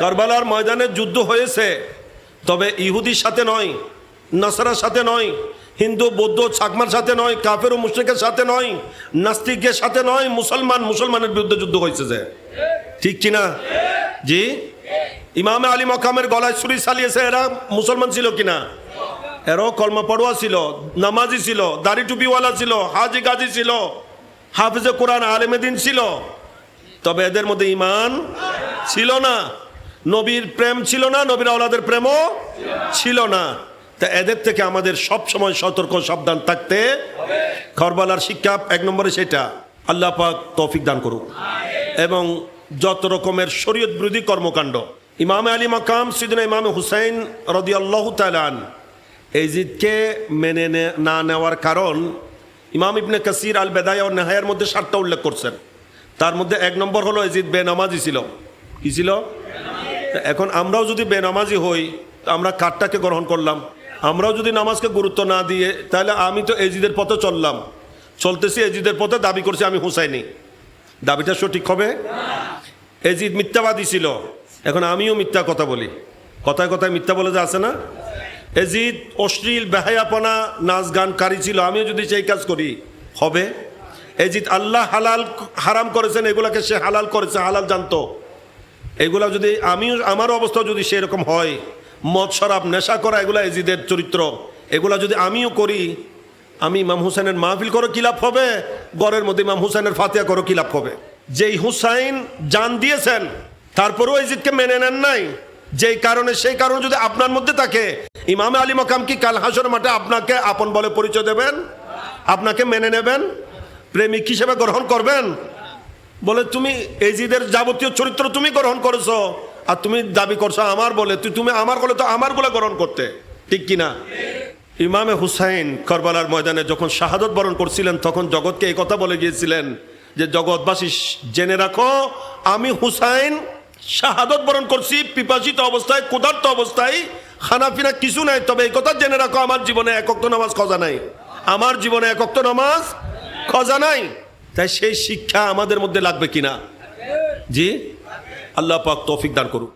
কারবালার ময়দানে যুদ্ধ হয়েছে। তবে ইহুদির সাথে নয়, নাসারার সাথে নয়, হিন্দু, বৌদ্ধ, চাকমার সাথে নয়, কাফের ও মুশ্রিকের সাথে নয় নাস্তিকের সাথে নয়, মুসলমান, মুসলমানের বিরুদ্ধে যুদ্ধ হয়েছে যে ঠিক কিনা? জি? ইমামে আলী মকামের গলায় ছুরি চালিয়েছে, এরা মুসলমান ছিল কিনা? এরাও কলমা পড়ুয়া ছিল, নামাজি ছিল, দাড়ি টুপিওয়ালা ছিল, হাজি গাজি ছিল, হাফিজে কোরআন আলেমেদিন ছিল। তবে এদের মধ্যে ইমান ছিল না। নবীর প্রেম ছিল না, নবীর আওলাদের প্রেমও ছিল না। তা এদের থেকে আমাদের সব সময় সতর্ক, সাবধান থাকতে খরবালার শিক্ষা এক নম্বরে সেটা। আল্লাহ পাক তৌফিক দান করুক। এবং যত রকমের শরীয়ত বিরোধী কর্মকাণ্ড, ইমামে আলী মাকাম সিদিনা ইমামে হুসাইন রদি আল্লাহ তালান এই জিদকে মেনে নে- নেওয়ার কারণ ইমাম ইবনে কাসির আল বেদায় ও নেহায়ের মধ্যে সাতটা উল্লেখ করছেন। তার মধ্যে এক নম্বর হলো এজিদ বেনামাজি ছিল। কি ছিল? এখন আমরাও যদি বেনামাজি হই, আমরা কাঠটাকে গ্রহণ করলাম। আমরাও যদি নামাজকে গুরুত্ব না দিয়ে, তাহলে আমি তো এজিদের পথে চললাম। চলতেছি এজিদের পথে, দাবি করছি আমি হুসাইনি। দাবিটা সঠিক হবে? এজিদ মিথ্যাবাদী ছিল। এখন আমিও মিথ্যা কথা বলি। কথায় কথায় মিথ্যা বলে যে আছে না? এজিদ অশ্লীল, বেহায়াপনা নাচ গানকারী ছিল। আমিও যদি সেই কাজ করি, হবে? এজিদ আল্লাহ হালাল হারাম করেছেন, এগুলাকে সে হালাল করেছে, হালাল জানতো। এগুলা যদি আমিও আমার অবস্থা যদি সেরকম হয়, মদ, শরাব, নেশা করা, এগুলা এজিদের চরিত্র, এগুলা যদি আমিও করি, আমি ইমাম হুসাইনের মাহফিল করো কি লাভ হবে? গড়ের মধ্যে ইমাম হুসাইনের ফাতিয়া করো কি লাভ হবে? যেই হুসাইন জান দিয়েছেন, তারপরেও এজিদকে মেনে নেন নাই, যেই কারণে, সেই কারণে যদি আপনার মধ্যে থাকে, ইমামে আলী মকাম কি কাল হাসর মাঠে আপনাকে আপন বলে পরিচয় দেবেন? আপনাকে মেনে নেবেন? প্রেমিক হিসেবে গ্রহণ করবেন? বলে, তুমি এজিদের যাবতীয় চরিত্র তুমি গ্রহণ করেছ আর তুমি দাবি করছ আমার বলে। তুই তুমি আমার বলে, তো আমার বলে গ্রহণ করতে। ঠিক কিনা? ইমামে হুসাইন করবালার ময়দানে যখন শাহাদত বরণ করছিলেন, তখন জগৎকে এই কথা বলে গিয়েছিলেন যে, জগৎবাসী, জেনে রাখো, আমি হুসাইন শাহাদত বরণ করছি, পিপাসিত অবস্থায়, ক্ষুধার্ত অবস্থায়। খানাপিনা কিছু নাই, তবে এই কথা জেনে রাখো, আমার জীবনে একক নামাজ খজা নাই। আমার জীবনে একক নামাজ খজা নাই। তাই সেই শিক্ষা আমাদের মধ্যে লাগবে কিনা? জি? আল্লাহ পাক তৌফিক দান করুক।